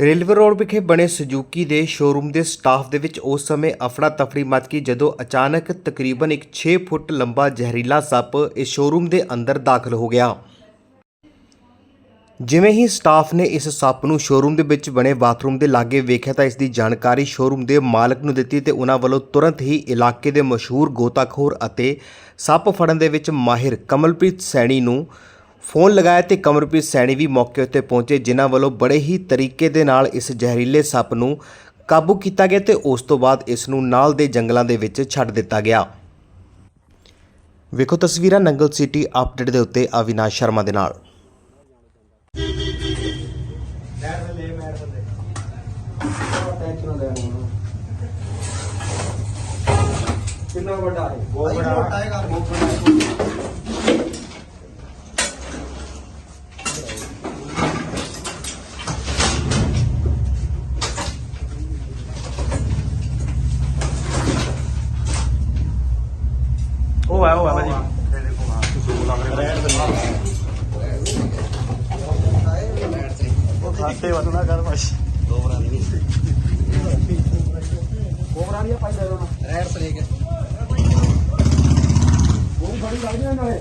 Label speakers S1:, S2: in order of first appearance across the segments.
S1: Railway road ਵਿਖੇ ਬਣੇ Suzuki ਦੇ ਸ਼ੋਰੂਮ ਦੇ ਸਟਾਫ ਦੇ ਵਿੱਚ ਉਸ ਸਮੇਂ ਅਫੜਾ ਤਫੜੀ ਮਚ ਗਈ ਜਦੋਂ ਅਚਾਨਕ ਤਕਰੀਬਨ ਇੱਕ 6 ਫੁੱਟ ਲੰਬਾ ਜ਼ਹਿਰੀਲਾ ਸੱਪ ਇਸ ਸ਼ੋਰੂਮ ਦੇ ਅੰਦਰ ਦਾਖਲ ਹੋ ਗਿਆ। ਜਿਵੇਂ ਹੀ ਸਟਾਫ ਨੇ ਇਸ ਸੱਪ ਨੂੰ ਸ਼ੋਰੂਮ ਦੇ ਵਿੱਚ ਬਣੇ ਬਾਥਰੂਮ ਦੇ ਲਾਗੇ ਵੇਖਿਆ ਤਾਂ ਇਸ ਦੀ ਜਾਣਕਾਰੀ ਸ਼ੋਰੂਮ ਦੇ ਮਾਲਕ ਨੂੰ ਦਿੱਤੀ ਤੇ ਉਹਨਾਂ ਵੱਲੋਂ ਤੁਰੰਤ ਹੀ ਇਲਾਕੇ ਦੇ ਮਸ਼ਹੂਰ ਗੋਤਾਖੋਰ ਅਤੇ ਸੱਪ ਫੜਨ ਦੇ ਵਿੱਚ ਮਾਹਿਰ ਕਮਲਪ੍ਰੀਤ ਸੈਣੀ ਨੂੰ ਫੋਨ ਲਗਾਇਆ ਤੇ ਕਮਰਪ੍ਰੀਤ ਸੈਣੀ ਵੀ ਮੌਕੇ ਉੱਤੇ ਪਹੁੰਚੇ, ਜਿਨ੍ਹਾਂ ਵੱਲੋਂ ਬੜੇ ਹੀ ਤਰੀਕੇ ਦੇ ਨਾਲ ਇਸ ਜ਼ਹਿਰੀਲੇ ਸੱਪ ਨੂੰ ਕਾਬੂ ਕੀਤਾ ਗਿਆ ਤੇ ਉਸ ਤੋਂ ਬਾਅਦ ਇਸ ਨੂੰ ਨਾਲ ਦੇ ਜੰਗਲਾਂ ਦੇ ਵਿੱਚ ਛੱਡ ਦਿੱਤਾ ਗਿਆ। ਵੇਖੋ ਤਸਵੀਰਾਂ ਨੰਗਲ ਸਿਟੀ ਅਪਡੇਟ ਦੇ ਉੱਤੇ ਅਵਿਨਾਸ਼ ਸ਼ਰਮਾ ਦੇ ਨਾਲ।
S2: ਕਿੰਨਾ ਵੱਡਾ ਹੈ?
S3: ਬਹੁਤ ਵੱਡਾ। ਹੈ
S2: ਉਹ ਹੈ ਉਹ ਹੈ ਭਾਜੀ। ਉਹ ਖਾਤੇ ਵਾਲੂ ਨਾ ਕਰ ਭਾਜੀ। ਕੋਬਰਾ ਨਹੀਂ ਪਾਈ ਦੇ ਦੇਣਾ
S3: ਰੈਡ ਸਲੇਕ
S2: ਉਹ ਵੀ ਬੜੀ ਲੱਗਦੀ ਨਾਲੇ।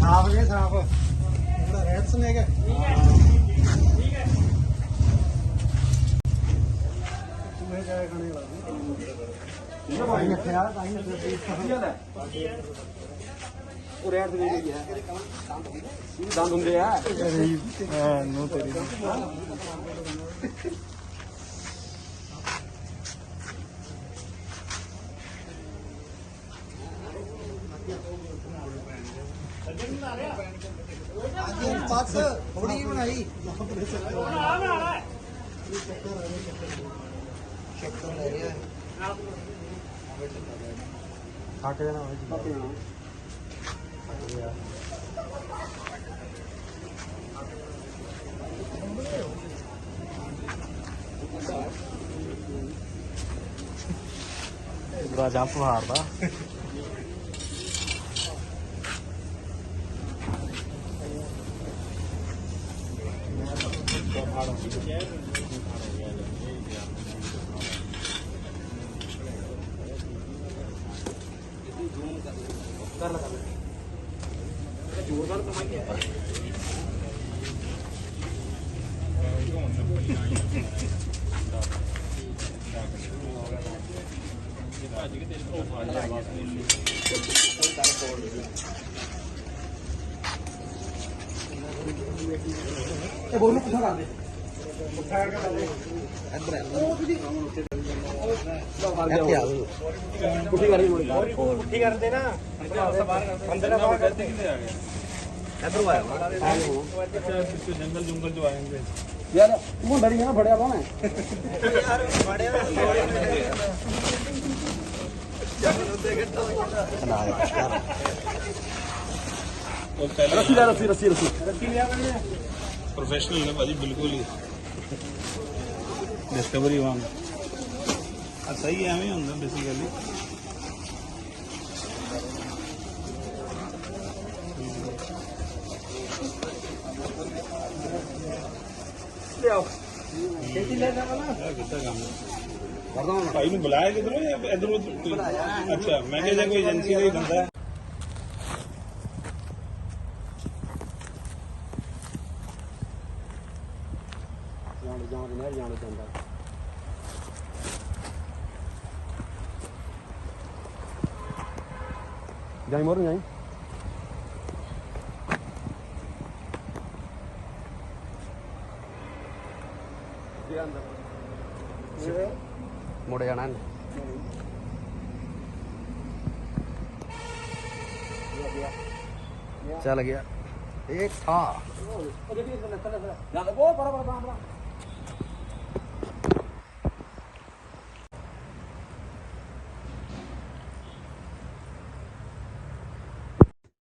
S3: ਸਾਫ਼ ਜੇ ਸਾਫ਼। ਰੈਡ ਸਲੇਕ ਹੈ ਤੂੰ ਇਹ ਜਾਏ ਖਾਣੇ ਵਾਲਾ
S2: ਭਾਈ ਰੱਖਿਆ ਤਾਂ ਹੀ ਉਹ ਰੈਡ ਦੇ ਗਈ ਹੈ ਇਹ ਦੰਦ ਹੁੰਦੇ ਆ ਹਾਂ ਨੂੰ ਤੇਰੀ
S3: ਬਸ ਥੋੜੀ ਬਣਾਈ ਸ਼ੱਕਰ ਲੈ ਰਿਹਾ ਹੈ
S2: ਥੱਕ ਜਾਣਾ ਭਾਜੀ ਬੜਾ ਜੰਪ ਮਾਰਦਾ ਇਹ ਬੋਲੂ ਕਿੱਥੋਂ ਕਰਦੇ
S3: ਇੱਥੇ ਆ
S2: ਪੁੱਠੀ ਕਰੀ ਮੁੜੀ ਪੁੱਠੀ ਕਰਦੇ ਨਾ ਅੰਦਰ ਨਾ ਬਾਹਰ ਕਰਦੇ यार ना बड़े कौन रस्सी रस्सी रस्सी रस्सी
S4: प्रोफेशनल है भाजी बिल्कुल ही डिस्कवरी वांग ਆ ਸਹੀ ਐਵੇਂ ਹੁੰਦਾ ਬੇਸਿਕਲੀ
S2: ਲਿਆਓ। ਛੇਤੀ ਲੈ ਜਾਣਾ ਨਾ
S4: ਕਿੱਦਾਂ ਕੰਮ ਭਾਈ ਨੂੰ ਬੁਲਾਇਆ ਕਿਧਰੋਂ ਜਾਂ ਇਧਰੋਂ ਅੱਛਾ ਮੈਂ ਕਿਹਾ ਜਾਂ ਕੋਈ ਏਜੰਸੀ ਦਾ ਹੀ ਬੰਦਾ ਹੈ।
S2: ਜਾਣ ਜਾਣ ਨਹਿਰ ਜਾਣ ਜਾਂਦਾ। ਜਾਈ ਮੋਰ ਜਾਈ ਜੀ ਅੰਦਰ
S3: ਮੁੜ ਜਾਣਾ ਇਹਨੇ। ਚੱਲ ਗਿਆ ਇੱਕ ਥਾ
S2: ਉਹ ਜਿਹੜੀ ਇਸ ਨੇ ਥੱਲੇ ਜਾਂਦਾ ਉਹ ਪਰ ਪਰ ਪਰ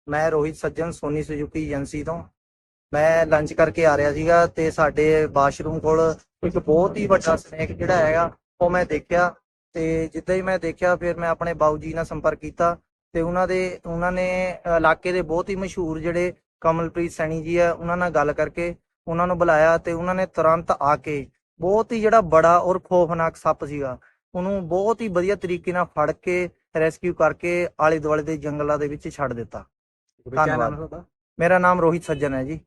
S5: ਮੈਂ ਰੋਹਿਤ ਸੱਜਣ, ਸੋਨੀ ਸੁਜ਼ੂਕੀ ਏਜੰਸੀ ਤੋਂ। ਮੈਂ ਲੰਚ ਕਰਕੇ ਆ ਰਿਹਾ ਸੀਗਾ ਤੇ ਸਾਡੇ ਵਾਸ਼ਰੂਮ ਕੋਲ ਇੱਕ ਬਹੁਤ ਹੀ ਵੱਡਾ ਸਨੇਕ ਜਿਹੜਾ ਹੈਗਾ, ਉਹ ਮੈਂ ਦੇਖਿਆ ਤੇ ਜਿੱਦਾਂ ਹੀ ਮੈਂ ਦੇਖਿਆ, ਫਿਰ ਮੈਂ ਆਪਣੇ ਬਾਊ ਜੀ ਨਾਲ ਸੰਪਰਕ ਕੀਤਾ ਤੇ ਉਹਨਾਂ ਦੇ, ਉਹਨਾਂ ਨੇ ਇਲਾਕੇ ਦੇ ਬਹੁਤ ਹੀ ਮਸ਼ਹੂਰ ਜਿਹੜੇ ਕਮਲਪ੍ਰੀਤ ਸੈਣੀ ਜੀ ਆ, ਉਹਨਾਂ ਨਾਲ ਗੱਲ ਕਰਕੇ ਉਹਨਾਂ ਨੂੰ ਬੁਲਾਇਆ ਤੇ ਉਹਨਾਂ ਨੇ ਤੁਰੰਤ ਆ ਕੇ ਬਹੁਤ ਹੀ ਜਿਹੜਾ ਬੜਾ ਔਰ ਖੌਫਨਾਕ ਸੱਪ ਸੀਗਾ, ਉਹਨੂੰ ਬਹੁਤ ਹੀ ਵਧੀਆ ਤਰੀਕੇ ਨਾਲ ਫੜ ਕੇ ਰੈਸਕਿਊ ਕਰਕੇ ਆਲੇ ਦੁਆਲੇ ਦੇ ਜੰਗਲਾਂ ਦੇ ਵਿੱਚ ਛੱਡ ਦਿੱਤਾ। ਧੰਨਵਾਦ। ਮੇਰਾ ਨਾਮ ਰੋਹਿਤ ਸੱਜਣ ਹੈ ਜੀ।